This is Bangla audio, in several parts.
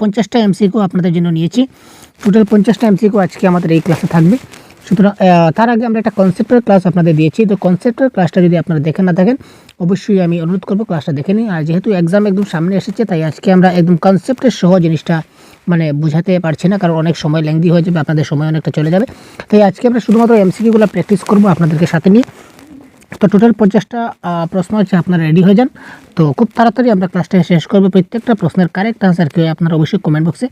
পঞ্চাশটা এমসিকিউ আপনাদের জন্য নিয়েছি। টোটাল পঞ্চাশটা এমসিকিউ আজকে আমাদের এই ক্লাসে থাকবে। সুতরাং তার আগে আমরা একটা কনসেপ্টের ক্লাস আপনাদের দিয়েছি। তো কনসেপ্টের ক্লাসটা যদি আপনারা দেখে না থাকেন, অবশ্যই আমি অনুরোধ করব ক্লাসটা দেখে নিন। আর যেহেতু এক্সাম একদম সামনে এসেছে, তাই আজকে আমরা একদম কনসেপ্টের সহ জিনিসটা মানে বোঝাতে পারছি না, কারণ অনেক সময় লেংদি হয়ে যাবে, আপনাদের সময় অনেকটা চলে যাবে। তাই আজকে আমরা শুধুমাত্র এমসিকিউগুলো প্র্যাকটিস করব আপনাদেরকে সাথে নিয়ে। তো টোটাল পঞ্চাশটা প্রশ্ন আছে, আপনারা রেডি হয়ে যান। তো খুব তাড়াতাড়ি আমরা ক্লাসটা শেষ করব। প্রত্যেকটা প্রশ্নের কারেক্ট আনসার কী হয় আপনারা অবশ্যই কমেন্ট বক্সে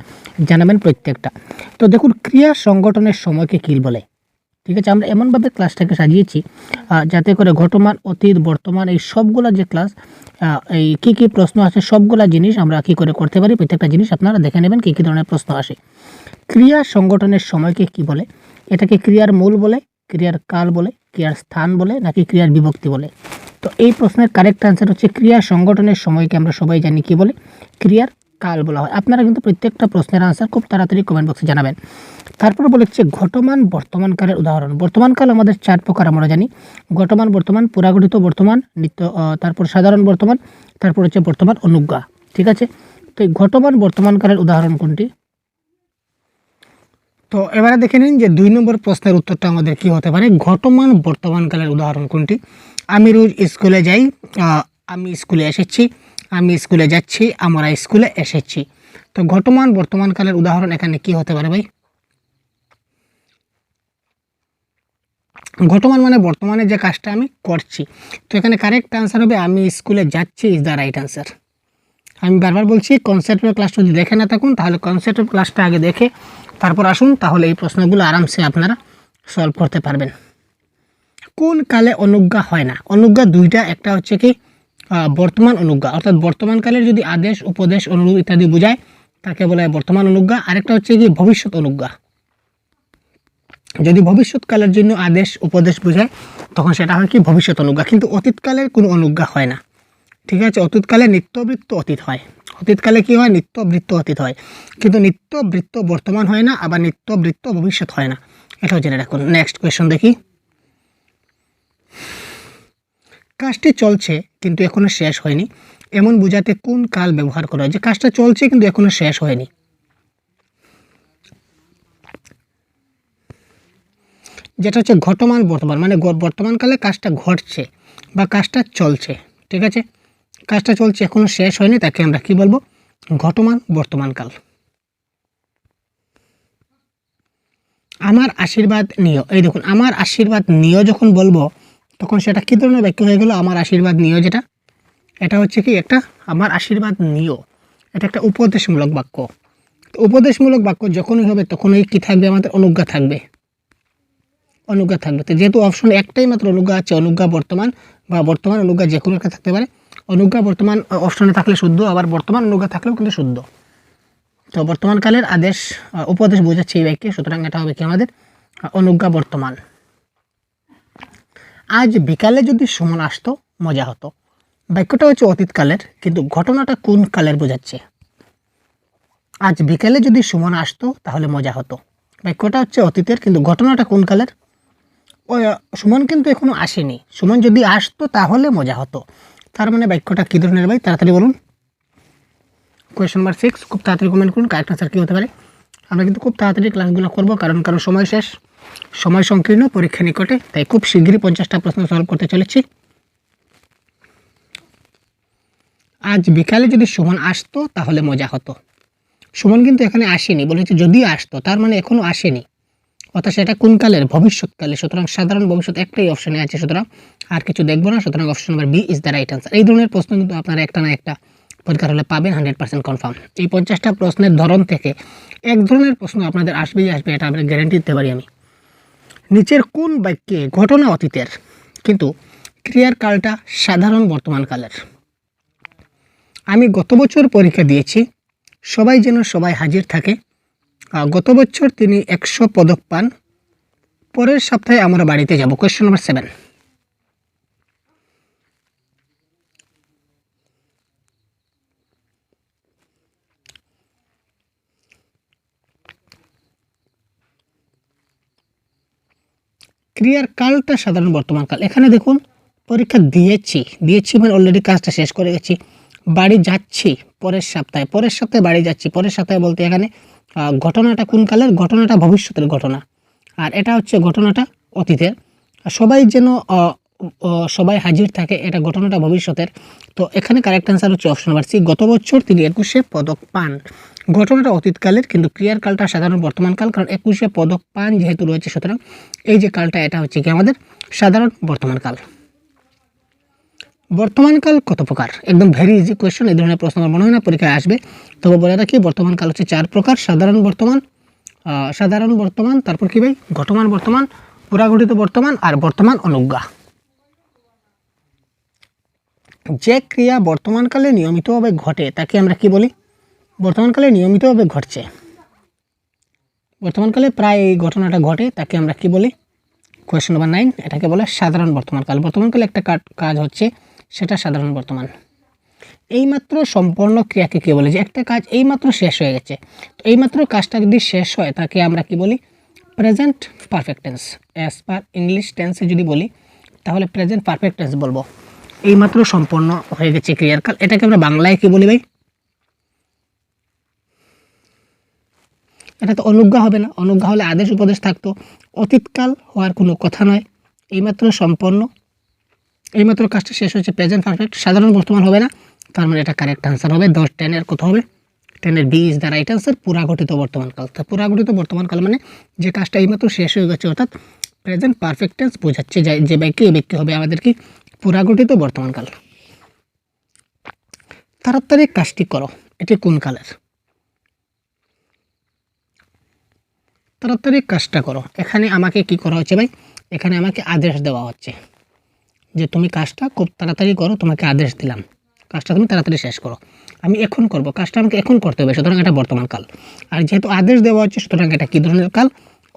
জানাবেন প্রত্যেকটা। তো দেখুন, ক্রিয়া সংগঠনের সময়কে কী বলে। ঠিক আছে, আমরা এমনভাবে ক্লাসটাকে সাজিয়েছি যাতে করে ঘটমান, অতীত, বর্তমান, এই সবগুলা যে ক্লাস এই কী কী প্রশ্ন আছে, সবগুলা জিনিস আমরা কী করে করতে পারি, প্রত্যেকটা জিনিস আপনারা দেখে নেবেন, কী কী ধরনের প্রশ্ন আসে। ক্রিয়া সংগঠনের সময়কে কি বলে? এটাকে ক্রিয়ার মূল বলে ক্রিয়ার কাল বলে, ক্রিয়ার স্থান বলে, নাকি ক্রিয়ার বিভক্তি বলে? তো এই প্রশ্নের কারেক্ট আনসার হচ্ছে ক্রিয়া সংগঠনের সময়কে আমরা সবাই জানি কি বলে? ক্রিয়ার কাল বলা হয়। আপনারা কিন্তু প্রত্যেকটা প্রশ্নের আনসার খুব তাড়াতাড়ি কমেন্ট বক্সে জানাবেন। তারপর বলেছে ঘটমান বর্তমান কালের উদাহরণ। বর্তমান কাল আমাদের চার প্রকার আমরা জানি। ঘটমান বর্তমান, পুরাগঠিত বর্তমান, নিত্য তারপর সাধারণ বর্তমান, তারপর হচ্ছে বর্তমান অনুজ্ঞা। ঠিক আছে? তো এই ঘটমান বর্তমান কালের উদাহরণ কোনটি? তো এবারে দেখে নিন যে দুই নম্বর প্রশ্নের উত্তরটা আমাদের কি হতে পারে? ঘটমান বর্তমানকালের উদাহরণ কোনটি? আমি রোজ স্কুলে যাই আমি স্কুলে এসেছি, আমি স্কুলে যাচ্ছি, আমরা স্কুলে এসেছি। তো ঘটমান বর্তমানকালের উদাহরণ এখানে কি হতে পারে ভাই? ঘটমান মানে বর্তমানে যে কাজটা আমি করছি। তো এখানে কারেক্ট আনসার হবে, আমি স্কুলে যাচ্ছি ইজ দ্য রাইট আনসার আমি বারবার বলছি কনসেপ্টের ক্লাসটা যদি দেখে না থাকুন, তাহলে কনসেপ্টের ক্লাসটা আগে দেখে তারপর আসুন, তাহলে এই প্রশ্নগুলো আরামসে আপনারা সলভ করতে পারবেন। কোন কালে অনুজ্ঞা হয় না? অনুজ্ঞা দুইটা, একটা হচ্ছে কি বর্তমান অনুজ্ঞা। অর্থাৎ বর্তমান কালের যদি আদেশ, উপদেশ অনুরোধ ইত্যাদি বোঝায়, তাকে বলা হয় বর্তমান অনুজ্ঞা। আরেকটা হচ্ছে কি, ভবিষ্যৎ অনুজ্ঞা। যদি ভবিষ্যৎকালের জন্য আদেশ, উপদেশ বোঝায়, তখন সেটা হয় কি, ভবিষ্যৎ অনুজ্ঞা। কিন্তু অতীতকালের কোনো অনুজ্ঞা হয় না। ঠিক আছে? অতীতকালে নিত্যবৃত্ত অতীত হয়। অতীতকালে কি হয়? নিত্যবৃত্ত অতীত হয়। কিন্তু নিত্যবৃত্ত বর্তমান হয় না, আবার নিত্যবৃত্ত ভবিষ্যৎ হয় না। এটাও জেনে রাখুন। নেক্সট কোয়েশন দেখি। কাজটি চলছে, কিন্তু এখনও শেষ হয়নি। এমন বোঝাতে কোন কাল ব্যবহার করা হয়? যে কাজটা চলছে, কিন্তু এখনও শেষ হয়নি। যেটা হচ্ছে ঘটমান বর্তমান মানে বর্তমানকালে কাজটা ঘটছে বা কাজটা চলছে। ঠিক আছে? কাজটা চলছে, এখনও শেষ হয়নি, তাকে আমরা কি বলব? ঘটমান, বর্তমানকাল। আমার আশীর্বাদ নিয় এই দেখুন, আমার আশীর্বাদ নিও যখন বলব, তখন সেটা কী ধরনের বাক্য হয়ে গেল? আমার আশীর্বাদ নিও যেটা। এটা হচ্ছে কি একটা, আমার আশীর্বাদ নিয় এটা একটা উপদেশমূলক বাক্য। উপদেশমূলক বাক্য যখনই হবে, তখনই কি থাকবে? আমাদের অনুজ্ঞা থাকবে। অনুজ্ঞা থাকবে। তো যেহেতু অপশন একটাই মাত্র অনুজ্ঞা আছে, অনুজ্ঞা বর্তমান বা বর্তমান অনুজ্ঞা যে কোনো একটা থাকতে পারে অনুজ্ঞা বর্তমান অপশনে থাকলে শুদ্ধ, আবার বর্তমান অনুজ্ঞা থাকলেও কিন্তু শুদ্ধ। তো বর্তমানকালের আদেশ উপদেশ বোঝাচ্ছে এই বাক্যে সুতরাং এটা হবে কি আমাদের? অনুজ্ঞা বর্তমান। আজ বিকালে যদি সুমন আসতো, মজা হতো। বাক্যটা হচ্ছে অতীতকালের কিন্তু ঘটনাটা কোন কালের বোঝাচ্ছে? আজ বিকালে যদি সুমন আসতো, তাহলে মজা হতো। বাক্যটা হচ্ছে অতীতের, কিন্তু ঘটনাটা কোন কালের? সুমন কিন্তু এখনও আসেনি। সুমন যদি আসতো, তাহলে মজা হতো। তার মানে বাক্যটা কী ধরনের ভাই? তাড়াতাড়ি বলুন। কোয়েশ্চেন নাম্বার সিক্স খুব তাড়াতাড়ি কমেন্ট করুন কারেক্ট আনসার কী হতে পারে? আমরা কিন্তু খুব তাড়াতাড়ি ক্লাসগুলো করব, কারণ কারণ সময় শেষ। সময় সংকীর্ণ, পরীক্ষা নিকটে, তাই খুব শীঘ্রই পঞ্চাশটা প্রশ্ন সলভ করতে চলেছি। আজ বিকালে যদি সুমন আসতো, তাহলে মজা হতো। সুমন কিন্তু এখানে আসেনি, বলেছে যদি আসতো, তার মানে এখনও আসেনি। অর্থাৎ সেটা কোন কালের? ভবিষ্যৎকালে সুতরাং সাধারণ ভবিষ্যৎ একটাই অপশনে আছে। সুতরাং আর কিছু দেখব না। সুতরাং option number B is the right answer এই ধরনের প্রশ্ন কিন্তু আপনারা একটা না একটা পরীক্ষার হলে পাবেন হান্ড্রেড পার্সেন্ট কনফার্ম এই পঞ্চাশটা প্রশ্নের ধরন থেকে এক ধরনের প্রশ্ন আপনাদের আসবেই আসবে, এটা আমরা গ্যারেন্টি দিতে পারি আমি। নিচের কোন বাক্যে ঘটনা অতীতের, কিন্তু ক্রিয়ার কালটা সাধারণ বর্তমান কালের? আমি গত বছর পরীক্ষা দিয়েছি, সবাই যেন সবাই হাজির থাকে গত বছর তিনি একশো পদক পান। পরের সপ্তাহে আমরা বাড়িতে যাব। কোয়েশ্চেন নম্বর সেভেন ক্রিয়ার কালটা সাধারণ বর্তমান কাল। এখানে দেখুন, পরীক্ষা দিয়েছি। দিয়েছি মানে অলরেডি কাজটা শেষ করে গেছি। বাড়ি যাচ্ছি, পরের সপ্তাহে পরের সপ্তাহে বাড়ি যাচ্ছি, পরের সপ্তাহে বলতে এখানে ঘটনাটা কোন কালের? ঘটনাটা ভবিষ্যতের ঘটনা। আর এটা হচ্ছে ঘটনাটা অতীতের। সবাই যেন সবাই হাজির থাকে, এটা ঘটনাটা ভবিষ্যতের। তো এখানে কারেক্ট অ্যান্সার হচ্ছে অপশন নাম্বার সি গত বছর তিনি একুশে পদক পান। ঘটনাটা অতীতকালের, কিন্তু ক্রিয়ার কালটা সাধারণ বর্তমান কাল, কারণ একুশে পদক পান যেহেতু রয়েছে, সুতরাং এই যে কালটা, এটা হচ্ছে কি আমাদের সাধারণ বর্তমান কাল। বর্তমানকাল কত প্রকার? একদম ভেরি ইজি কোয়েশ্চেন এই ধরনের প্রশ্ন আমার মনে হয় না, পরীক্ষায় আসবে। তবে বলে রাখি বর্তমান কাল হচ্ছে চার প্রকার, সাধারণ বর্তমান সাধারণ বর্তমান, তারপর কি ভাই? ঘটমান বর্তমান, পুরাগঠিত বর্তমান আর বর্তমান অনুজ্ঞা। যে ক্রিয়া বর্তমানকালে নিয়মিতভাবে ঘটে, তাকে আমরা কি বলি? বর্তমানকালে নিয়মিতভাবে ঘটছে। বর্তমানকালে প্রায় এই ঘটনাটা ঘটে, তাকে আমরা কি বলি? কোয়েশ্চেন নাম্বার নাইন এটাকে বলে সাধারণ বর্তমানকাল। বর্তমানকালে একটা কাজ হচ্ছে সেটা সাধারণ বর্তমান। এইমাত্র সম্পন্ন ক্রিয়াকে কী বলে যে একটা কাজ এইমাত্র শেষ হয়ে গেছে। তো এইমাত্র কাজটা যদি শেষ হয়, তাকে আমরা কি বলি? Present perfect tense as per English টেন্সে যদি বলি, তাহলে প্রেজেন্ট পারফেক্ট টেন্স বলব। এইমাত্র সম্পন্ন হয়ে গেছে ক্রিয়ার কাল এটাকে আমরা বাংলায় কি বলি ভাই? এটা তো অনুজ্ঞা হবে না। অনুজ্ঞা হলে আদেশ উপদেশ থাকতো। অতীতকাল হওয়ার কোনো কথা নয়। এইমাত্র সম্পন্ন এইমাত্র কাজটা শেষ হয়েছে প্রেজেন্ট পারফেক্ট সাধারণ বর্তমান হবে না। তার মানে এটা কারেক্ট আনসার হবে। দশ টেনের কত হবে। টেনের B is the right answer পুরাগঠিত বর্তমানকাল তা পুরাগঠিত বর্তমানকাল মানে যে কাজটা এইমাত্র শেষ হয়ে গেছে, অর্থাৎ প্রেজেন্ট পারফেক্ট টেন্স বোঝাচ্ছে যে যে ব্যক্তি, এই ব্যক্তি হবে আমাদের কি পুরাগঠিত বর্তমানকাল তাড়াতাড়ি কাজটি করো। এটি কোন কালের? তাড়াতাড়ি কাজটা করো। এখানে আমাকে কি করা হচ্ছে ভাই? এখানে আমাকে আদেশ দেওয়া হচ্ছে। যে তুমি কাজটা খুব তাড়াতাড়ি করো, তোমাকে আদেশ দিলাম। কাজটা তুমি তাড়াতাড়ি শেষ করো। আমি এখন করব, কাজটা আমাকে এখন করতে হবে, সুতরাং এটা বর্তমান কাল। আর যেহেতু আদেশ দেওয়া হচ্ছে, সুতরাং এটা কী ধরনের কাল?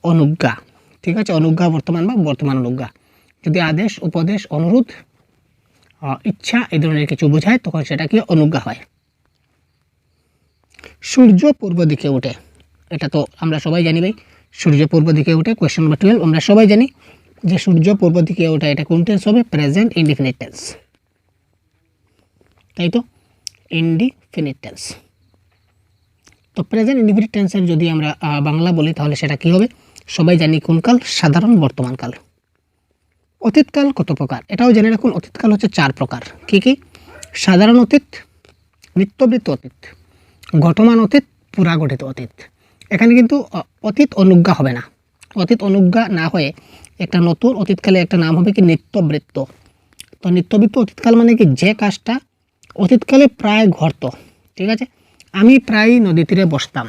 অনুজ্ঞা। ঠিক আছে? অনুজ্ঞা বর্তমান বা বর্তমান অনুজ্ঞা। যদি আদেশ, উপদেশ, অনুরোধ ইচ্ছা এই ধরনের কিছু বোঝায়, তখন সেটা কি? অনুজ্ঞা হয়। সূর্য পূর্ব দিকে ওঠে। এটা তো আমরা সবাই জানি ভাই। সূর্য পূর্ব দিকে ওঠে কোয়েশ্চেন নাম্বার টুয়েলভ আমরা সবাই জানি। যে সূর্য, পূর্ব দিকে ওঠে, এটা কোন টেন্স হবে? প্রেজেন্ট ইনডিফিনিট টেন্স তাই তো? ইনডিফিনিট টেন্স তো প্রেজেন্ট ইনডিফিনিট টেন্সের যদি আমরা বাংলা বলি, তাহলে সেটা কি হবে? সবাই জানি কোন কাল? সাধারণ বর্তমান কাল। অতীতকাল কত প্রকার? এটাও জেনে রাখুন অতীতকাল হচ্ছে চার প্রকার। কি কি? সাধারণ অতীত, নিত্যবৃত্ত অতীত, ঘটমান অতীত, পুরাগঠিত অতীত। এখানে কিন্তু অতীত অনুজ্ঞা হবে না। অতীত অনুজ্ঞা না হয়ে একটা নতুন অতীতকালে একটা নাম হবে কি নিত্যবৃত্ত। তো নিত্যবৃত্ত অতীতকাল মানে কি? যে কাজটা অতীতকালে প্রায় ঘটত, ঠিক আছে? আমি প্রায় নদী তীরে বসতাম,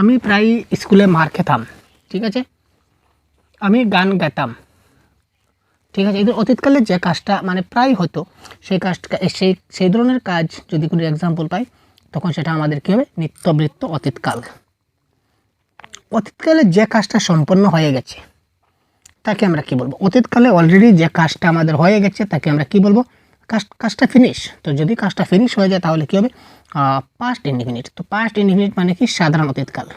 আমি প্রায় স্কুলে মার খেতাম, ঠিক আছে? আমি গান গাইতাম, ঠিক আছে? এদের অতীতকালে যে কাজটা মানে প্রায় হতো, সেই কাজটা, সেই সেই ধরনের কাজ যদি কোনো এক্সাম্পল পাই, তখন সেটা আমাদের কী হবে? নিত্যবৃত্ত অতীতকাল। অতীতকালে যে কাজটা সম্পন্ন হয়ে গেছে তাকে আমরা কি বলব? অতীতকালে অলরেডি যে কাজটা আমাদের হয়ে গেছে, তাকে আমরা কি বলব? কাজ, কাজটা ফিনিশ তো যদি কাজটা ফিনিশ হয়ে যায়, তাহলে কী হবে? পাস্ট ইনডিফিনিট তো পাস্ট ইনডিফিনিট মানে কি? সাধারণ অতীতকাল।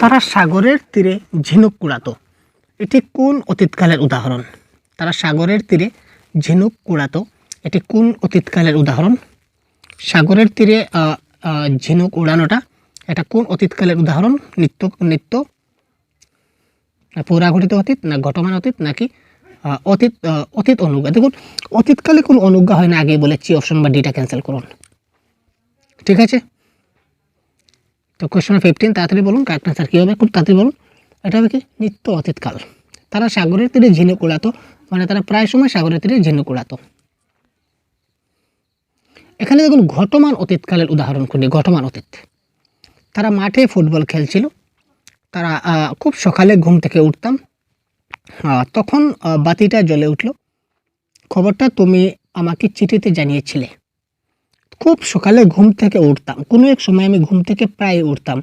তারা সাগরের তীরে ঝিনুক কুড়াতো। এটি কোন অতীতকালের উদাহরণ? তারা সাগরের তীরে ঝিনুক কুড়াতো। এটি কোন অতীতকালের উদাহরণ? সাগরের তীরে ঝিনুক উড়ানোটা এটা কোন অতীতকালের উদাহরণ? নিত্য নিত্য পৌরাঘটিত অতীত, না ঘটমান অতীত, নাকি অতীত অতীত অনুজ্ঞা। দেখুন, অতীতকালে কোনো অনুজ্ঞা হয় না আগেই বলেছি অপশন বা ডিটা ক্যান্সেল করুন। ঠিক আছে? তো কোয়েশ্চন ফিফটিন তাড়াতাড়ি বলুন কারেক্ট আনসার কী হবে? খুব তাড়াতাড়ি বলুন। এটা হবে কি? নিত্য অতীতকাল। তারা সাগরের তীরে ঝিনুক উড়াতো মানে তারা প্রায় সময় সাগরের তীরে ঝিনুক উড়াতো এখানে দেখুন, ঘটমান অতীতকালের উদাহরণ খুঁজি, ঘটমান অতীত। তারা মাঠে ফুটবল খেলছিল তারা খুব সকালে ঘুম থেকে উঠতাম। তখন বাতিটা জ্বলে উঠল। খবরটা তুমি আমাকে চিঠিতে জানিয়েছিলে। খুব সকালে ঘুম থেকে উঠতাম। কোনো এক সময় আমি ঘুম থেকে প্রায় উঠতাম।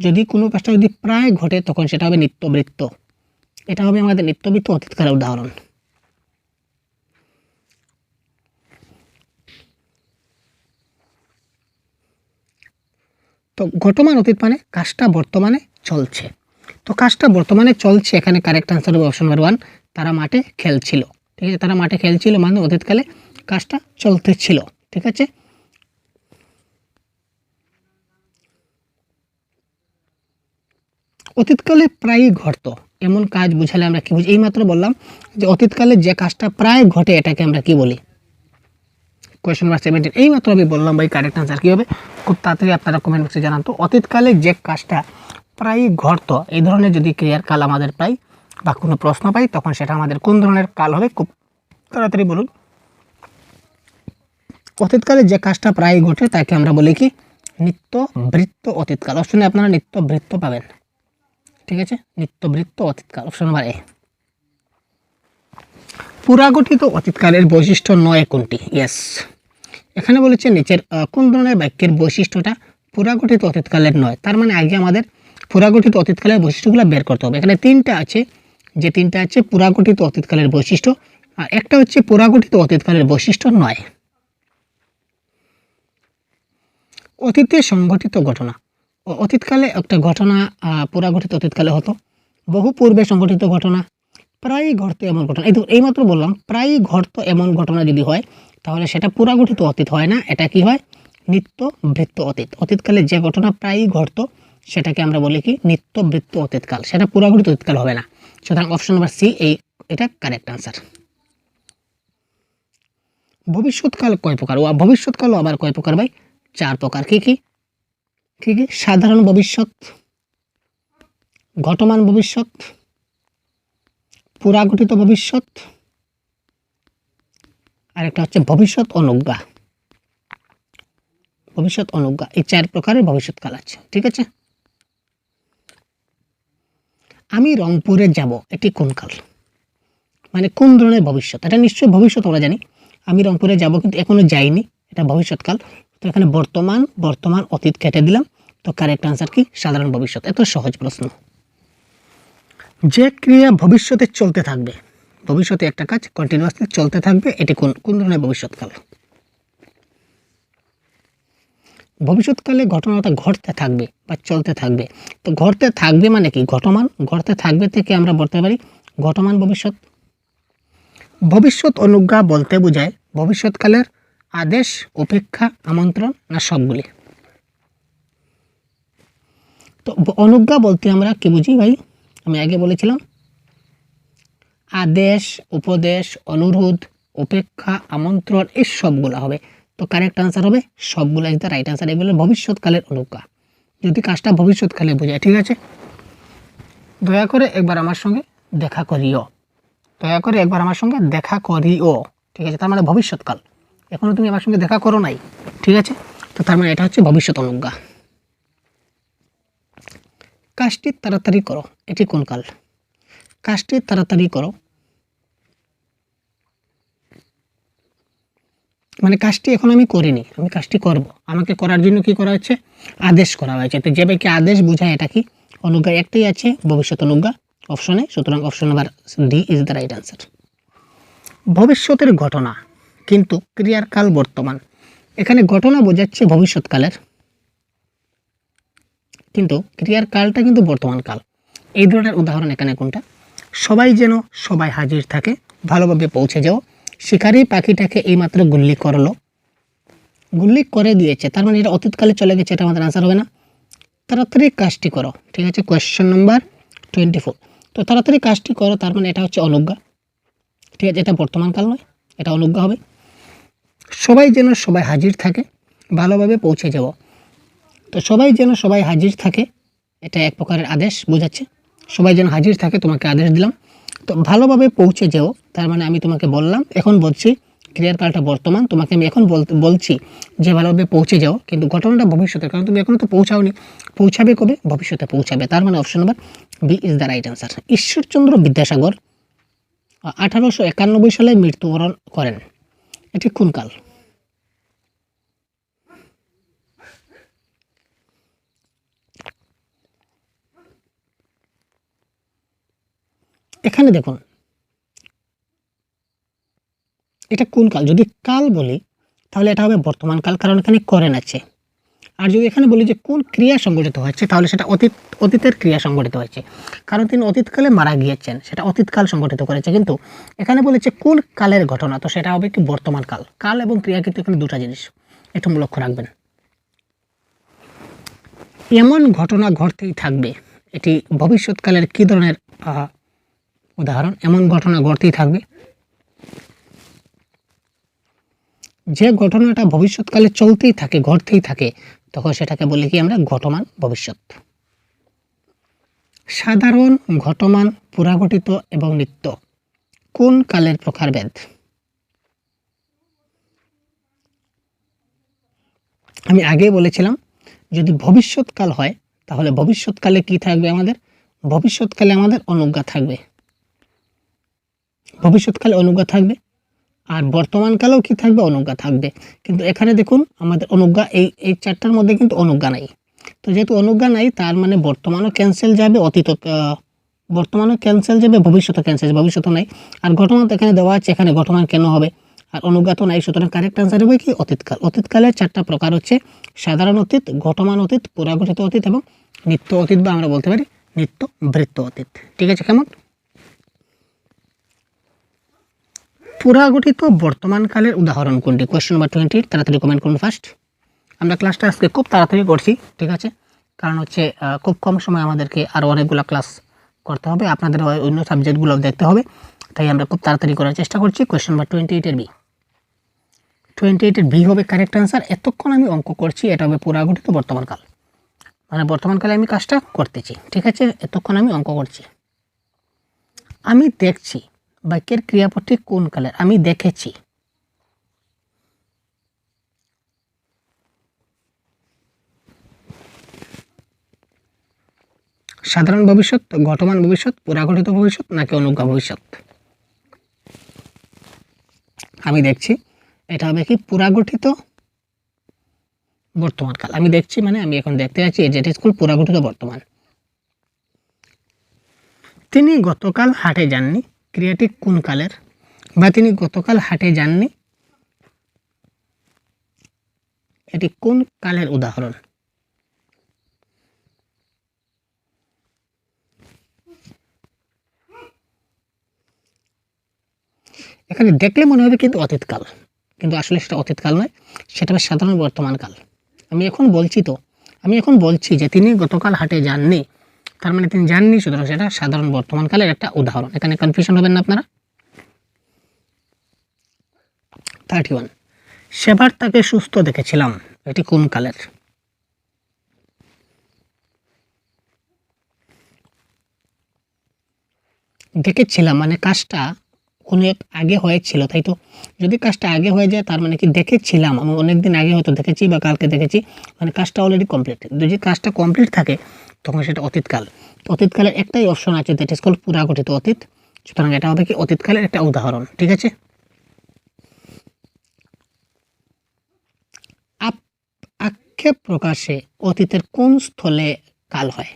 যদি কোনো কাজটা যদি প্রায় ঘটে, তখন সেটা হবে নিত্যবৃত্ত। এটা হবে আমাদের নিত্যবৃত্ত অতীতকালের উদাহরণ। তো ঘটমান অতীত মানে কাজটা বর্তমানে চলছে। তো কাজটা বর্তমানে চলছে, এখানে কারেক্ট আনসার হবে অপশন নাম্বার ওয়ান তারা মাঠে খেলছিল। ঠিক আছে, তারা মাঠে খেলছিল মানে অতীতকালে কাজটা চলতেছিল। ঠিক আছে? অতীতকালে প্রায়ই ঘটতো, এমন কাজ বুঝালে আমরা কি বুঝি? এইমাত্র বললাম যে অতীতকালে যে কাজটা প্রায় ঘটে, এটাকে আমরা কি বলি? কোয়েশ্চেন নাম্বার সেভেন্টিন এইমাত্র আমি বললাম ভাই কারেক্ট আনসার কী হবে? খুব তাড়াতাড়ি আপনারা কমেন্ট বক্সে জানান। তো অতীতকালে যে কাজটা প্রায়ই ঘটতো এই ধরনের যদি ক্রিয়ার কাল আমাদের পাই বা কোনো প্রশ্ন পাই, তখন সেটা আমাদের কোন ধরনের কাল হবে খুব তাড়াতাড়ি বলুন। অতীতকালে যে কাজটা প্রায় ঘটে, তাকে আমরা বলি কি? নিত্য বৃত্ত অতীতকাল অপশনে আপনারা নিত্য বৃত্ত পাবেন। ঠিক আছে? নিত্য বৃত্ত অতীতকাল। অপশন নাম্বার এ পুরাগঠিত অতীতকালের বৈশিষ্ট্য নয় কোনটি? ইয়েস এখানে বলেছে নিচের কোন ধরনের বাক্যের বৈশিষ্ট্যটা পুরাগঠিত অতীতকালের নয়? তার মানে আগে আমাদের পুরাগঠিত অতীতকালের বৈশিষ্ট্যগুলো বের করতে হবে। এখানে তিনটা আছে। যে তিনটা আছে পুরাগঠিত অতীতকালের বৈশিষ্ট্য, আর একটা হচ্ছে পুরাগঠিত অতীতকালের বৈশিষ্ট্য নয়। অতীতে সংঘটিত ঘটনা। অতীতকালে একটা ঘটনা পুরাগঠিত অতীতকালে হতো। বহু পূর্বে সংঘটিত ঘটনা, প্রায়ই ঘটতো এমন ঘটনা। এই এইমাত্র বললাম, প্রায়ই ঘটতো এমন ঘটনা যদি হয়, তাহলে সেটা পুরাগঠিত অতীত হয় না, এটা কি হয়? নিত্য বৃত্ত অতীত। অতীতকালে যে ঘটনা প্রায়ই ঘটতো সেটাকে আমরা বলি কি নিত্য বৃত্ত অতীতকাল। সেটা পুরাগঠিত অতীতকাল হবে না। সুতরাং অপশন নাম্বার সি এই, এটা কারেক্ট আনসার ভবিষ্যৎকাল কয় প্রকার? ও ভবিষ্যৎকালও আবার কয় প্রকার ভাই? চার প্রকার। কি কি? কি কি? সাধারণ ভবিষ্যৎ, ঘটমান ভবিষ্যৎ পুরাগঠিত ভবিষ্যৎ, আরেকটা হচ্ছে ভবিষ্যৎ অনুজ্ঞা। ভবিষ্যৎ অনুজ্ঞা। এই চার প্রকারের ভবিষ্যৎকাল আছে। ঠিক আছে? আমি রংপুরে যাব, এটি কোন কাল? মানে কোন ধরনের ভবিষ্যৎ? এটা নিশ্চয়ই ভবিষ্যৎ, আমরা জানি। আমি রংপুরে যাব, কিন্তু এখনও যাইনি। এটা ভবিষ্যৎকাল। তো এখানে বর্তমান বর্তমান অতীত কেটে দিলাম। তো কারেক্ট আনসার কি? সাধারণ ভবিষ্যৎ। এত সহজ প্রশ্ন। যে ক্রিয়া ভবিষ্যতে চলতে থাকবে, ভবিষ্যতে একটা কাজ কন্টিনিউয়াসলি চলতে থাকবে, এটি কোন কোন ধরনের ভবিষ্যৎকাল? ভবিষ্যৎকালে ঘটনাটা ঘটতে থাকবে বা চলতে থাকবে। তো ঘটতে থাকবে মানে কি? ঘটমান। ঘটতে থাকবে থেকে আমরা বলতে পারি ঘটমান ভবিষ্যৎ। ভবিষ্যৎ অনুজ্ঞা বলতে বোঝায় ভবিষ্যৎকালের আদেশ অপেক্ষা আমন্ত্রণ না সবগুলি। তো অনুজ্ঞা বলতে আমরা কি বুঝি ভাই? আমি আগে বলেছিলাম। আদেশ, উপদেশ, অনুরোধ অপেক্ষা আমন্ত্রণ এই সবগুলো হবে। তো কারেক্ট আনসার হবে সবগুলো ইজ রাইট আনসার এগুলো ভবিষ্যৎকালের অনুজ্ঞা। যদি কাজটা ভবিষ্যৎকালে বোঝায়, ঠিক আছে? দয়া করে একবার আমার সঙ্গে দেখা করিও। দয়া করে একবার আমার সঙ্গে দেখা করিও, ঠিক আছে? তার মানে ভবিষ্যৎকাল। এখনও তুমি আমার সঙ্গে দেখা করো নাই, ঠিক আছে? তো তার মানে এটা হচ্ছে ভবিষ্যৎ অনুজ্ঞা। কাজটি তাড়াতাড়ি করো। এটি কোন কাল? কাজটি তাড়াতাড়ি করো। মানে কাজটি এখন আমি করিনি, আমি কাজটি করব। আমাকে করার জন্য কি করা হচ্ছে আদেশ করা হয়েছে। তো যে ব্যক্তি আদেশ বোঝায় এটা কি? অনুজ্ঞা একটাই আছে, ভবিষ্যৎ অনুজ্ঞা অপশনে সুতরাং option number D is the right answer ভবিষ্যতের ঘটনা, কিন্তু ক্রিয়ার কাল বর্তমান। এখানে ঘটনা বোঝাচ্ছে ভবিষ্যৎকালের। কিন্তু ক্রিয়ার কালটা কিন্তু বর্তমান কাল এই ধরনের উদাহরণ এখানে কোনটা? সবাই যেন সবাই হাজির থাকে, ভালোভাবে পৌঁছে যাও শিকারি পাখিটাকে এইমাত্র গুল্লি করল। গুল্লি করে দিয়েছে, তার মানে এটা অতীতকালে চলে গেছে, এটা আমাদের আনসার হবে না। তাড়াতাড়ি কাজটি করো, ঠিক আছে? কোয়েশ্চেন নাম্বার টোয়েন্টি ফোর তো তাড়াতাড়ি কাজটি করো, তার মানে এটা হচ্ছে অনুজ্ঞা ঠিক আছে, এটা বর্তমান কাল নয়, এটা অনুজ্ঞা হবে। সবাই যেন সবাই হাজির থাকে, ভালোভাবে পৌঁছে যাব। তো সবাই যেন সবাই হাজির থাকে, এটা এক প্রকারের আদেশ বোঝাচ্ছে। সবাই যেন হাজির থাকে, তোমাকে আদেশ দিলাম। তো ভালোভাবে পৌঁছে যেও। তার মানে আমি তোমাকে বললাম, এখন বলছি ক্রিয়ার কালটা বর্তমান, তোমাকে আমি এখন বলছি যে ভালোভাবে পৌঁছে যাও, কিন্তু ঘটনাটা ভবিষ্যতে কারণ তুমি এখনও তো পৌঁছাওনি। পৌঁছাবে কবে? ভবিষ্যতে পৌঁছাবে। তার মানে option number B is the right answer Ishwarchandra Vidyasagar, আঠারোশো একানব্বই সালে মৃত্যুবরণ করেন। এটি কোন কাল। এখানে দেখুন। এটা কোন কাল? যদি কাল বলি, তাহলে এটা হবে বর্তমান কাল, কারণ এখানে করেন আছে। আর যদি এখানে বলি যে কোন ক্রিয়া সংগঠিত হয়েছে, তাহলে সেটা অতীত, অতীতের ক্রিয়া সংগঠিত হয়েছে। কারণ তিনি অতীতকালে মারা গিয়েছেন, সেটা অতীতকাল সংগঠিত করেছে। কিন্তু এখানে বলেছে কোন কালের ঘটনা, তো সেটা হবে কি বর্তমান কাল। কাল এবং ক্রিয়া কিন্তু এখানে দুটা জিনিস একটু লক্ষ্য রাখবেন। এমন ঘটনা ঘটতেই থাকবে, এটি ভবিষ্যৎকালের কী ধরনের উদাহরণ, এমন ঘটনা ঘটতেই থাকবে। যে ঘটনাটা ভবিষ্যৎকালে চলতেই থাকে, ঘটতেই থাকে, তখন সেটাকে বলি কি আমরা ঘটমান ভবিষ্যৎ। সাধারণ ঘটমান, পুরাঘটিত এবং নিত্য, কোন কালের প্রকারভেদ? আমি আগেই বলেছিলাম, যদি ভবিষ্যৎকাল হয়, তাহলে ভবিষ্যৎকালে কি থাকবে আমাদের? ভবিষ্যৎকালে আমাদের অনুজ্ঞা থাকবে। ভবিষ্যৎকালে অনুজ্ঞা থাকবে, আর বর্তমানকালেও কি থাকবে? অনুজ্ঞা থাকবে। কিন্তু এখানে দেখুন, আমাদের অনুজ্ঞা, এই এই চারটার মধ্যে কিন্তু অনুজ্ঞা নাই। তো যেহেতু অনুজ্ঞা নাই, তার মানে বর্তমানও ক্যান্সেল যাবে, অতীত বর্তমানও ক্যান্সেল যাবে ভবিষ্যতে ক্যান্সেল ভবিষ্যৎ নাই। আর ঘটনা তো এখানে দেওয়া আছে, এখানে ঘটনা কেন হবে? আর অনুজ্ঞা তো নাই, সুতরাং কারেক্ট আনসার হবে কি? অতীতকাল। অতীতকালের চারটা প্রকার হচ্ছে, সাধারণ অতীত, ঘটমান অতীত পুরাগঠিত অতীত এবং নিত্য অতীত বা আমরা বলতে পারি নিত্য বৃত্ত অতীত। ঠিক আছে, কেমন? পুরাগঠিত বর্তমানকালের উদাহরণ কোনটি? কোয়েশ্চেন নাম্বার টোয়েন্টি তাড়াতাড়ি কমেন্ট করুন ফার্স্ট আমরা ক্লাসটা আজকে খুব তাড়াতাড়ি করছি, ঠিক আছে? কারণ হচ্ছে খুব কম সময় আমাদেরকে আরও অনেকগুলো ক্লাস করতে হবে, আপনাদের অন্য সাবজেক্টগুলো দেখতে হবে। তাই আমরা খুব তাড়াতাড়ি করার চেষ্টা করছি। কোয়েশ্চেন নাম্বার টোয়েন্টি এইটের বি টোয়েন্টি এইটের বি হবে কারেক্ট অ্যান্সার এতক্ষণ আমি অঙ্ক করছি, এটা হবে পুরাগঠিত বর্তমানকাল মানে বর্তমানকালে আমি কাজটা করতেছি, ঠিক আছে? এতক্ষণ আমি অঙ্ক করছি। আমি দেখছি বাক্যের ক্রিয়াপদটি কোন কালের? আমি দেখেছি। সাধারণ ভবিষ্যৎ, ঘটমান ভবিষ্যৎ পুরাগঠিত ভবিষ্যৎ নাকি অনুজ্ঞা ভবিষ্যৎ? আমি দেখছি। এটা হবে কি পুরাগঠিত বর্তমান কাল? আমি দেখছি মানে আমি এখন দেখতে যাচ্ছি যেটা স্কুল পুরাগঠিত বর্তমান। তিনি গতকাল হাটে যাননি। ক্রিয়াটি কোন কালের? বা তিনি গতকাল হাটে যাননি? এটি কোন কালের উদাহরণ? এখানে দেখলে মনে হবে কিন্তু অতীতকাল কিন্তু আসলে সেটা অতীতকাল নয়, সেটা সাধারণ বর্তমান কাল। আমি এখন বলছি তো, আমি এখন বলছি যে তিনি গতকাল হাটে যাননি তার মানে তিনি যাননি সুতরাং সেটা সাধারণ বর্তমান কালের একটা উদাহরণ। এখানে কনফিউশন হবেন না আপনারা? থার্টি ওয়ান সেবার তাকে সুস্থ দেখেছিলাম। এটি কোন কালের? দেখেছিলাম মানে কাজটা কোনো এক আগে হয়েছিল, তাই তো? যদি কাজটা আগে হয়ে যায়, তার মানে কি দেখেছিলাম? আমি অনেক দিন আগে হয়তো দেখেছি বা কালকে দেখেছি। মানে কাজটা অলরেডি কমপ্লিট যদি কাজটা কমপ্লিট থাকে তখন সেটা অতীতকাল। অতীতকালের একটাই অপশন আছে দ্যাট ইজ কল পুরাগঠিত অতীত। সুতরাং এটা হবে কি অতীতকালের একটা উদাহরণ, ঠিক আছে? আক্ষেপ প্রকাশে অতীতের কোন স্থলে কাল হয়?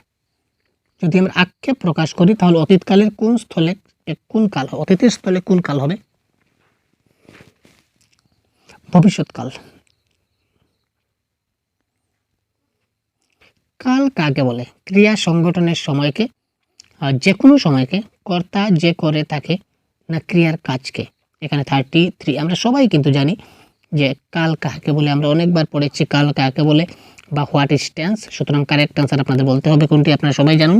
যদি আমরা আক্ষেপ প্রকাশ করি, তাহলে অতীতকালের কোন স্থলে কোন কাল হবে অতীতের স্থলে কোন কাল হবে? ভবিষ্যৎকাল। কাল কাকে বলে? ক্রিয়া সংগঠনের সময়কে যে কোনো সময়কে, কর্তা যে করে থাকে না ক্রিয়ার কাজকে। এখানে থার্টি থ্রি আমরা সবাই কিন্তু জানি যে কাল কাকে বলে, আমরা অনেকবার পড়েছি কাল কাকে বলে বা হোয়াট ইজ টেন্স সুতরাং কারেক্ট অ্যান্সার আপনাদের বলতে হবে কোনটি, আপনারা সবাই জানুন।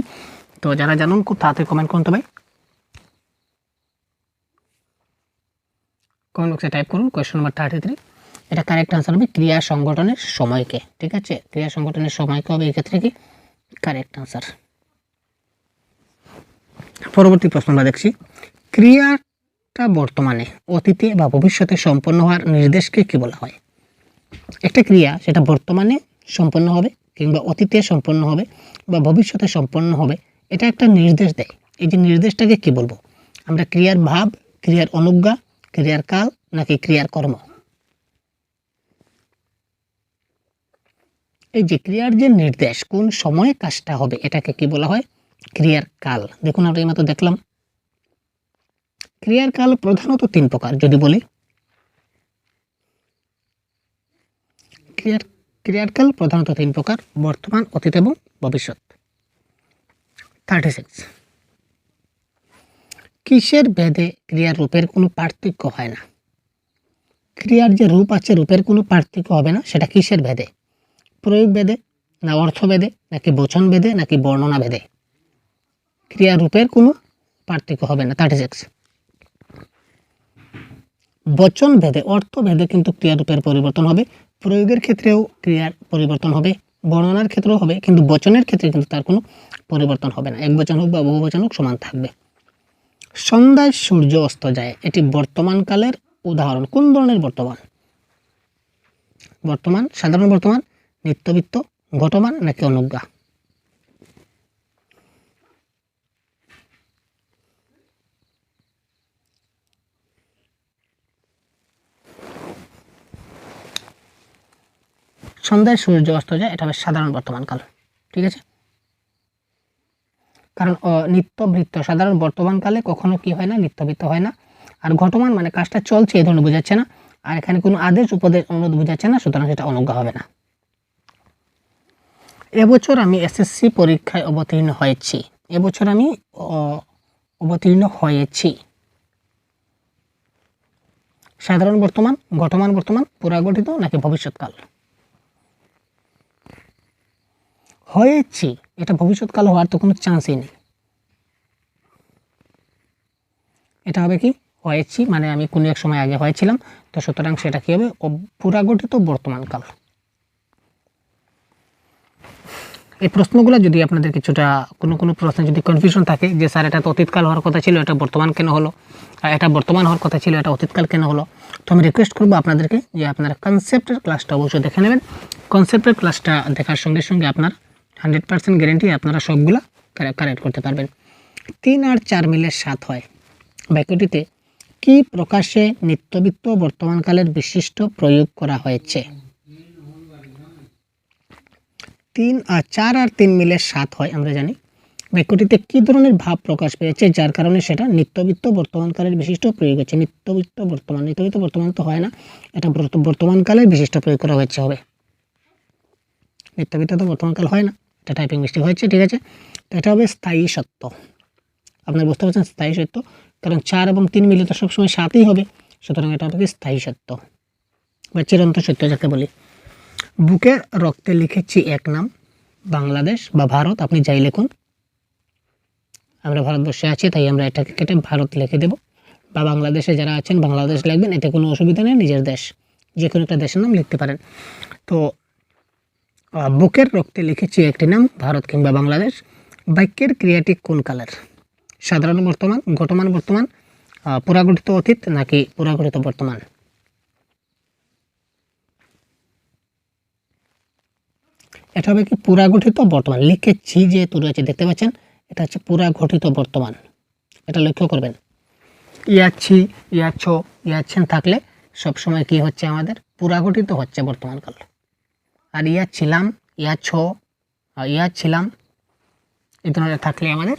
তো যারা জানুন, খুব তাড়াতাড়ি কমেন্ট করুন তো ভাই কমেন্ট বক্সে টাইপ করুন কোয়েশ্চন নাম্বার থার্টি থ্রি এটা কারেক্ট আনসার হবে ক্রিয়া সংগঠনের সময়কে, ঠিক আছে? ক্রিয়া সংগঠনের সময়কে হবে এক্ষেত্রে কি? কারেক্ট আনসার পরবর্তী প্রশ্ন আমরা দেখছি। ক্রিয়াটা বর্তমানে, অতীতে বা ভবিষ্যতে সম্পন্ন হওয়ার নির্দেশকে কি বলা হয়? একটা ক্রিয়া সেটা বর্তমানে সম্পন্ন হবে কিংবা অতীতে সম্পন্ন হবে বা ভবিষ্যতে সম্পন্ন হবে, এটা একটা নির্দেশ দেয়। এই যে নির্দেশটাকে কি বলব? আমরা ক্রিয়ার ভাব, ক্রিয়ার অনুজ্ঞা, ক্রিয়ার কাল নাকি ক্রিয়ার কর্ম? এই যে ক্রিয়ার যে নির্দেশ, কোন সময়ে কাজটা হবে, এটাকে কি বলা হয়? ক্রিয়ার কাল। দেখুন আমরা এইমাত্র দেখলাম। ক্রিয়ার কাল প্রধানত তিন প্রকার, যদি বলি। ক্রিয়ার ক্রিয়ারকাল প্রধানত তিন প্রকার, বর্তমান, অতীত এবং ভবিষ্যৎ। থার্টি সিক্স কিসের ভেদে ক্রিয়ার রূপের কোনো পার্থক্য হয় না? ক্রিয়ার যে রূপ আছে, রূপের কোনো পার্থক্য হবে না, সেটা কিসের ভেদে? প্রয়োগ ভেদে না অর্থ ভেদে নাকি বচন ভেদে নাকি বর্ণনা ভেদে ক্রিয়া রূপের কোনো পার্থক্য হবে না থার্টি সিক্স বচন ভেদে অর্থ ভেদে কিন্তু ক্রিয়ারূপের পরিবর্তন হবে, প্রয়োগের ক্ষেত্রেও ক্রিয়ার পরিবর্তন হবে, বর্ণনার ক্ষেত্রেও হবে, কিন্তু বচনের ক্ষেত্রে কিন্তু তার কোনো পরিবর্তন হবে না। এক বচন হোক বা বহু বচন হোক, সমান থাকবে। সন্ধ্যায় সূর্য অস্ত যায়, এটি বর্তমানকালের উদাহরণ। কোন ধরনের বর্তমান? বর্তমান, সাধারণ বর্তমান নিত্যবিত্ত, ঘটমান নাকি অনুজ্ঞা? সন্ধ্যায় সূর্য অস্ত যায়, এটা হবে সাধারণ বর্তমানকাল ঠিক আছে? কারণ নিত্যবৃত্ত, সাধারণ বর্তমানকালে কখনো কি হয় না, নিত্যবৃত্ত হয় না। আর ঘটমান মানে কাজটা চলছে এই ধরনের বোঝাচ্ছে না। আর এখানে কোনো আদেশ, উপদেশ, অনুরোধ বোঝাচ্ছে না, সুতরাং সেটা অনুজ্ঞা হবে না। এবছর আমি এসএসসি পরীক্ষায় অবতীর্ণ হয়েছি। এবছর আমি অবতীর্ণ হয়েছি। সাধারণ বর্তমান ঘটমান বর্তমান, পুরাগঠিত নাকি ভবিষ্যৎকাল? হয়েছি। এটা ভবিষ্যৎকাল হওয়ার তো কোনো চান্সই নেই। এটা হবে কি? হয়েছি মানে আমি কোনো এক সময় আগে হয়েছিলাম, তো সুতরাং সেটা কী হবে? পুরাগঠিত বর্তমানকাল। এই প্রশ্নগুলো যদি আপনাদের কিছুটা কোনো কোনো প্রশ্নে যদি কনফিউশন থাকে যে, স্যার, এটা তো অতীতকাল হওয়ার কথা ছিল, এটা বর্তমান কেন হলো? আর এটা বর্তমান হওয়ার কথা ছিল, এটা অতীতকাল কেন হলো? তো আমি রিকোয়েস্ট করব আপনাদেরকে যে, আপনারা কনসেপ্টের ক্লাসটা অবশ্যই দেখে নেবেন। কনসেপ্টের ক্লাসটা দেখার সঙ্গে সঙ্গে আপনার হান্ড্রেড পার্সেন্ট গ্যারেন্টি আপনারা সবগুলা কারেক্ট করতে পারবেন। তিন আর চার মিলে সাত হয়। বাক্যটিতে কি প্রকাশে নিত্যবিত্ত বর্তমানকালের বিশিষ্ট প্রয়োগ করা হয়েছে? তিন আর চার আর তিন মিলে সাত হয়, আমরা জানি। বাক্যটিতে কী ধরনের ভাব প্রকাশ পেয়েছে? যার কারণে সেটা নিত্যবিত্ত বর্তমানকালের বিশিষ্ট প্রয়োগ হচ্ছে নিত্যবিত্ত বর্তমান নিত্যবিত্ত বর্তমান তো হয় না। এটা বর্ত- বর্তমানকালের বিশিষ্ট প্রয়োগ করা হয়েছে, হবে। নিত্যবিত্ত তো বর্তমানকাল হয় না। এটা টাইপিং মিস্টেক হয়েছে, ঠিক আছে? তো এটা হবে স্থায়ী সত্য। আপনারা বুঝতে পারছেন স্থায়ী সত্য? কারণ চার এবং তিন মিলে তো সবসময় সাতই হবে। সুতরাং এটা হবে স্থায়ী সত্য। বা চিরন্ত সত্য যাকে বলি। বুকের রক্তে লিখেছি এক নাম, বাংলাদেশ বা ভারত, আপনি যাই লিখুন। আমরা ভারতবর্ষে আছি, তাই আমরা এটাকে কেটে ভারত লিখে দেব। বা বাংলাদেশে যারা আছেন, বাংলাদেশ লিখবেন, এতে কোনো অসুবিধা নেই, নিজের দেশ, যে কোনো একটা দেশের নাম লিখতে পারেন। তো বুকের রক্তে লিখেছি একটি নাম, ভারত কিংবা বাংলাদেশ। বাক্যের ক্রিয়াটি কোন কালের? সাধারণ বর্তমান, ঘটমান বর্তমান পুরাগঠিত অতীত নাকি পুরাগঠিত বর্তমান? এটা হবে কি পুরাগঠিত বর্তমান। লিখেছি যেহেতু রয়েছে দেখতে পাচ্ছেন? এটা হচ্ছে পুরাগঠিত বর্তমান। এটা লক্ষ্য করবেন। ইয়াচ্ছি ইয়াচ্ছ ইয়াচ্ছেন থাকলে সবসময় কি হচ্ছে আমাদের? পুরাগঠিত হচ্ছে বর্তমানকাল। আর ইয়া ছিলাম, ইয়া ছ ইয়া ছিলাম, এই ধরনের থাকলে আমাদের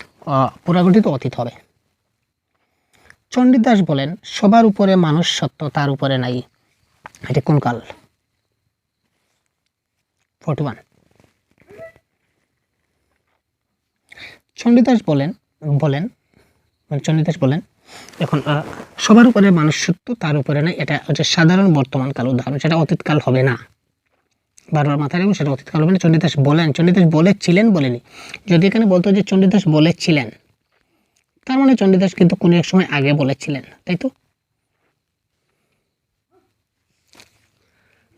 পুরাগঠিত অতীত হবে। চণ্ডীদাস বলেন, সবার উপরে মানুষ সত্য, তার উপরে নাই। এটা কোন কাল? ফোর্টি চণ্ডীদাস বলেন বলেন মানে চণ্ডীদাস বলেন, এখন সবার উপরে মানুষ সত্য তার উপরে নাই এটা হচ্ছে সাধারণ বর্তমান কাল উদাহরণ, সেটা অতীতকাল হবে না। বারবার মাথায় রাখবেন, সেটা অতীতকাল হবে না চণ্ডীদাস বলেন চণ্ডীদাস বলেছিলেন বলেনি। যদি এখানে বলতো যে চণ্ডীদাস বলেছিলেন, তার মানে চণ্ডীদাস কিন্তু কোনো এক সময় আগে বলেছিলেন, তাই তো?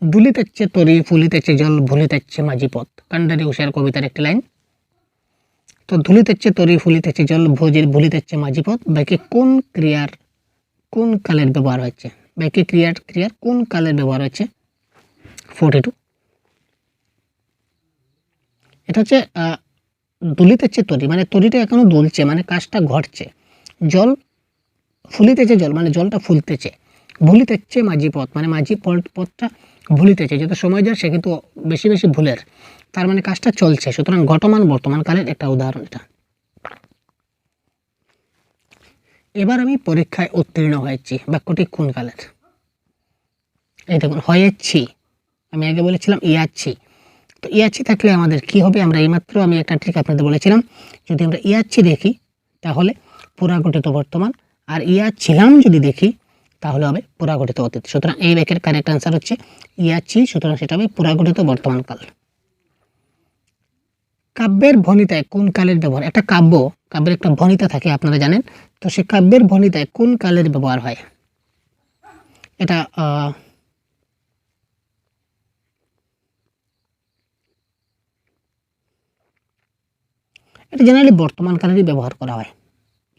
দুলিতেচ্ছে তরি, ফুলিতেছে জল, ভুলিতেছে মাঝি পথ কান্ডারি উষার কবিতার একটি লাইন। তো ধুলিতেচ্ছে তরি ফুলিতেছে জল ভোজের ভুলিতেচ্ছে মাঝি পথ বাকি কোন ক্রিয়ার, কোন কালের ব্যবহার হচ্ছে? বাকি ক্রিয়ার ক্রিয়ার কোন কালের ব্যবহার হচ্ছে? ফোর্টি টু এটা হচ্ছে দুলিতেছে তরি মানে তরিটা এখনও দুলছে মানে কাজটা ঘটছে। জল ফুলিতেছে, জল মানে জলটা ফুলতেছে। ভুলিতেছে মাঝি পথ মানে মাঝি পথ পথটা ভুলিতেছে যত সময় যায়, সে কিন্তু বেশি বেশি ভুলের। তার মানে কাজটা চলছে। সুতরাং ঘটমান বর্তমান কালের একটা উদাহরণ এটা। এবার আমি পরীক্ষায় উত্তীর্ণ হয়েছি। বাক্যটি কোন কালের? এই দেখুন, হয়েছি। আমি আগে বলেছিলাম ইয়াচ্ছি। তো ইয়াচ্ছি থাকলে আমাদের কি হবে? আমরা এইমাত্র আমি একটা ট্রিক আপনাদের বলেছিলাম। যদি আমরা ইয়াচ্ছি দেখি, তাহলে পুরাগঠিত বর্তমান। আর ইয়া ছিলাম যদি দেখি তাহলে হবে পুরাগঠিত অতীত সুতরাং এই ব্যাকের কারেক্ট আনসার হচ্ছে ইয়াচ্ছি সুতরাং সেটা হবে পুরাগঠিত বর্তমানকাল কাব্যের ভনিতায় কোন কালের ব্যবহার? একটা কাব্য, কাব্যের একটা ভনিতা থাকে, আপনারা জানেন। তো সে কাব্যের ভনিতায় কোন কালের ব্যবহার হয়? এটা এটা জেনারেলি বর্তমান কালেরই ব্যবহার করা হয়।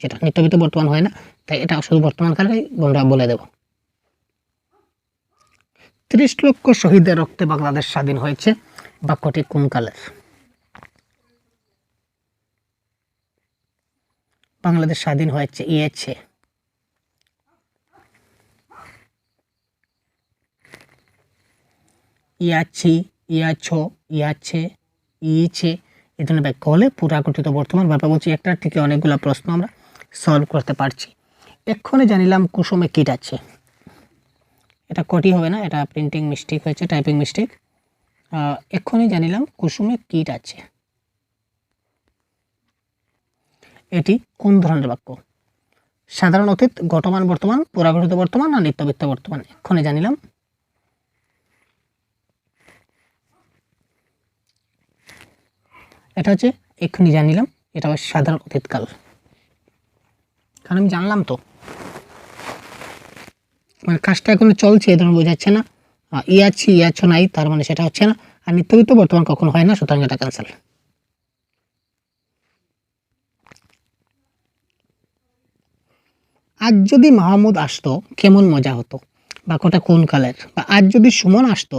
সেটা নিত্যবিত বর্তমান হয় না, তাই এটা শুধু বর্তমান কালেরই আমরা বলে দেব। ত্রিশ লক্ষ শহীদের রক্তে বাংলাদেশ স্বাধীন হয়েছে, বাক্যটি কোন কালের? বাংলাদেশ স্বাধীন হয়েছে ইয়েছে ইয়াছি ইয়াছ ইয়াছে ইয়েছে এই ধরনের বাক্য হলে পুরাগঠিত বর্তমান বারবার বলছি একটার থেকে অনেকগুলো প্রশ্ন আমরা সলভ করতে পারছি। এক্ষণে জানিলাম কুসুমে কিট আছে। এটা কটি হবে না, এটা প্রিন্টিং মিস্টেক হয়েছে টাইপিং মিস্টেক এক্ষুনি জানিলাম কুসুমে কিট আছে। এটি কোন ধরনের বাক্য? সাধারণ অতীত, গতমান বর্তমান পুরাগঠিত বর্তমান না নিত্যবিত্ত বর্তমান? এক্ষণে জানিলাম এটা হচ্ছে এক্ষুনি জানিলাম এটা হচ্ছে সাধারণ অতীতকাল। কারণ আমি জানলাম তো। মানে কাজটা এখনও চলছে এই ধরনের বোঝাচ্ছে না। ই আছি, ই আছো নাই, তার মানে সেটা হচ্ছে না। আর নিত্যবিত্ত বর্তমান কখনো হয় না, সুতরাং এটা ক্যান্সেল আজ যদি মাহমুদ আসতো, কেমন মজা হতো? বা বাক্যটা কোন কালের? বা আজ যদি সুমন আসতো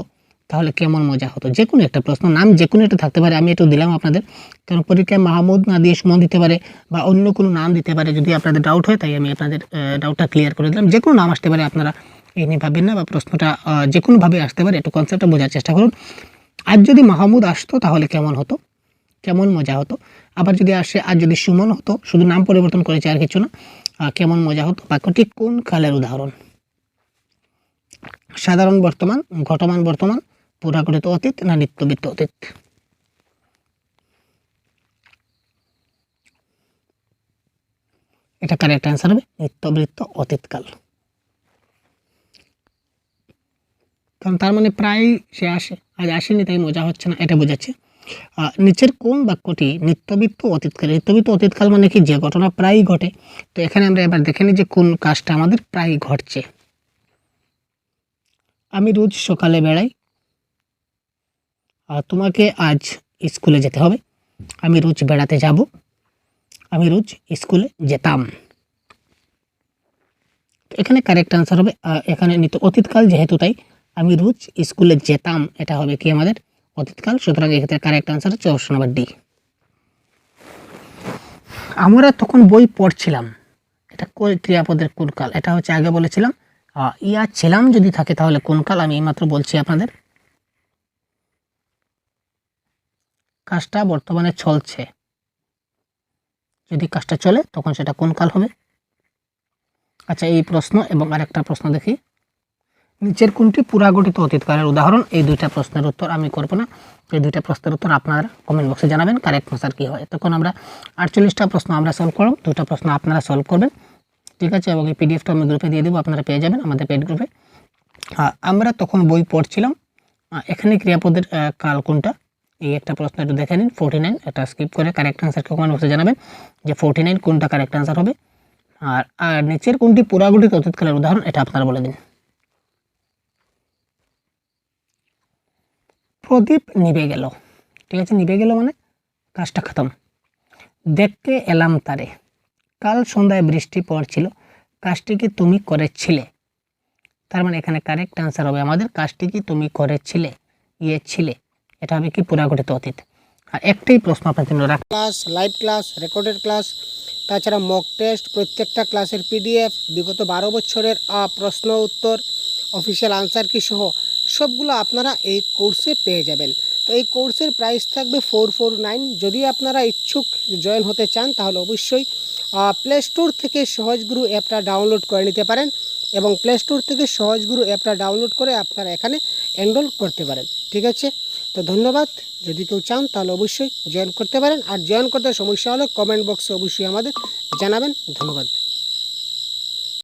তাহলে কেমন মজা হতো? যে কোনো একটা প্রশ্ন, নাম যে কোনো একটা থাকতে পারে, আমি একটু দিলাম আপনাদের। কারণ পরীক্ষায় মাহমুদ না দিয়ে সুমন দিতে পারে বা অন্য কোনো নাম দিতে পারে যদি আপনাদের ডাউট হয়, তাই আমি আপনাদের ডাউটটা ক্লিয়ার করে দিলাম। যে কোনো নাম আসতে পারে, আপনারা এই নিয়ে ভাবেন না বা প্রশ্নটা যে কোনোভাবে আসতে পারে, একটু কনসেপ্টটা বোঝার চেষ্টা করুন। আজ যদি মাহমুদ আসতো, তাহলে কেমন হতো? কেমন মজা হতো? আবার যদি আসে, আর যদি সুমন হতো, শুধু নাম পরিবর্তন করেছে আর কিছু না কেমন মজা হতো? বাক্যটি কোন কালের উদাহরণ? সাধারণ বর্তমান, ঘটমান বর্তমান পুরাগঠিত অতীত না নিত্যবিত্ত অতীত? এটা কারেক্ট অ্যান্সার হবে, নিত্যবৃত্ত অতীতকাল। কারণ তার মানে প্রায় সে আসে, আজ আসেনি তাই মজা হচ্ছে না, এটা বোঝাচ্ছে। নিচের কোন বাক্যটি নিত্যবিত্ত অতীতকাল? নিত্যবিত্ত অতীতকাল মানে কি? যে ঘটনা প্রায়ই ঘটে। তো এখানে আমরা এবার দেখে নিই যে কোন কাজটা আমাদের প্রায় ঘটছে। আমি রোজ সকালে বেড়াই তোমাকে আজ স্কুলে যেতে হবে। আমি রোজ বেড়াতে যাব। আমি রোজ স্কুলে যেতাম। এখানে কারেক্ট আনসার হবে। এখানে নিত অতীতকাল যেহেতু তাই, আমি রোজ স্কুলে যেতাম। এটা হবে কি আমাদের অতীতকাল? সুতরাং এক্ষেত্রে কারেক্ট আনসার হচ্ছে অপশন নাম্বার ডি আমরা তখন বই পড়ছিলাম। এটা ক্রিয়াপদের কোন কাল? এটা হচ্ছে আগে বলেছিলাম। ইয়া ছিলাম যদি থাকে তাহলে কোন কাল? আমি এইমাত্র বলছি আপনাদের। কাজটা বর্তমানে চলছে। যদি কাজটা চলে, তখন সেটা কোন কাল হবে? আচ্ছা এই প্রশ্ন এবং আরেকটা প্রশ্ন দেখি। নিচের কোনটি পুরাগঠিত অতীতকালের উদাহরণ? এই দুইটা প্রশ্নের উত্তর আমি করব না। এই দুইটা প্রশ্নের উত্তর আপনারা কমেন্ট বক্সে জানাবেন কারেক্ট আনসার কী হয়? তখন আমরা আটচল্লিশটা প্রশ্ন আমরা সলভ করব, দুটা প্রশ্ন আপনারা সলভ করবেন। ঠিক আছে? এবং এই পিডিএফটা আমি গ্রুপে দিয়ে দেবো, আপনারা পেয়ে যাবেন আমাদের পেড গ্রুপে আমরা তখন বই পড়ছিলাম। এখানে ক্রিয়াপদের কাল কোনটা? এই একটা প্রশ্ন একটু দেখে নিন ফোর্টি নাইন এটা স্কিপ করে কারেক্ট আনসারকে কমেন্ট বক্সে জানাবেন যে ফোর্টি নাইন কোনটা কারেক্ট আনসার হবে। আর আর নিচের কোনটি পুরাগঠিত অতীতকালের উদাহরণ, এটা আপনারা বলে দিন। প্রদীপ নিভে গেল। ঠিক আছে, নিভে গেল মানে কাজটা খতম। দেখতে এলাম তারে। কাল সন্ধ্যায় বৃষ্টি পড়ছিল, কাজটি কি তুমি করেছিলে? তার মানে এখানে কারেক্ট আনসার হবে আমাদের, কাজটি কি তুমি করেছিলে? ইয়ে ছিলে এটা হবে কি পুরাগঠিত অতীত? আর একটাই প্রশ্ন আপনার জন্য রাখ class, live class, recorded class, তাছাড়া মক টেস্ট প্রত্যেকটা ক্লাসের পিডিএফ বিগত বারো বছরের প্রশ্ন উত্তর অফিসিয়াল আনসার কি সহ, সবগুলো আপনারা এই কোর্সে পেয়ে যাবেন। তো এই কোর্সের প্রাইস থাকবে ফোর ফোর নাইন যদি আপনারা ইচ্ছুক জয়েন হতে চান, তাহলে অবশ্যই প্লে স্টোর থেকে সহজগুরু অ্যাপটা ডাউনলোড করে নিতে পারেন এবং প্লে স্টোর থেকে সহজগুরু অ্যাপটা ডাউনলোড করে আপনারা এখানে এনরোল করতে পারেন। ঠিক আছে? তো ধন্যবাদ। যদি কেউ চান, তাহলে অবশ্যই জয়েন করতে পারেন। আর জয়েন করতে সমস্যা হলে কমেন্ট বক্সে অবশ্যই আমাদের জানাবেন। ধন্যবাদ।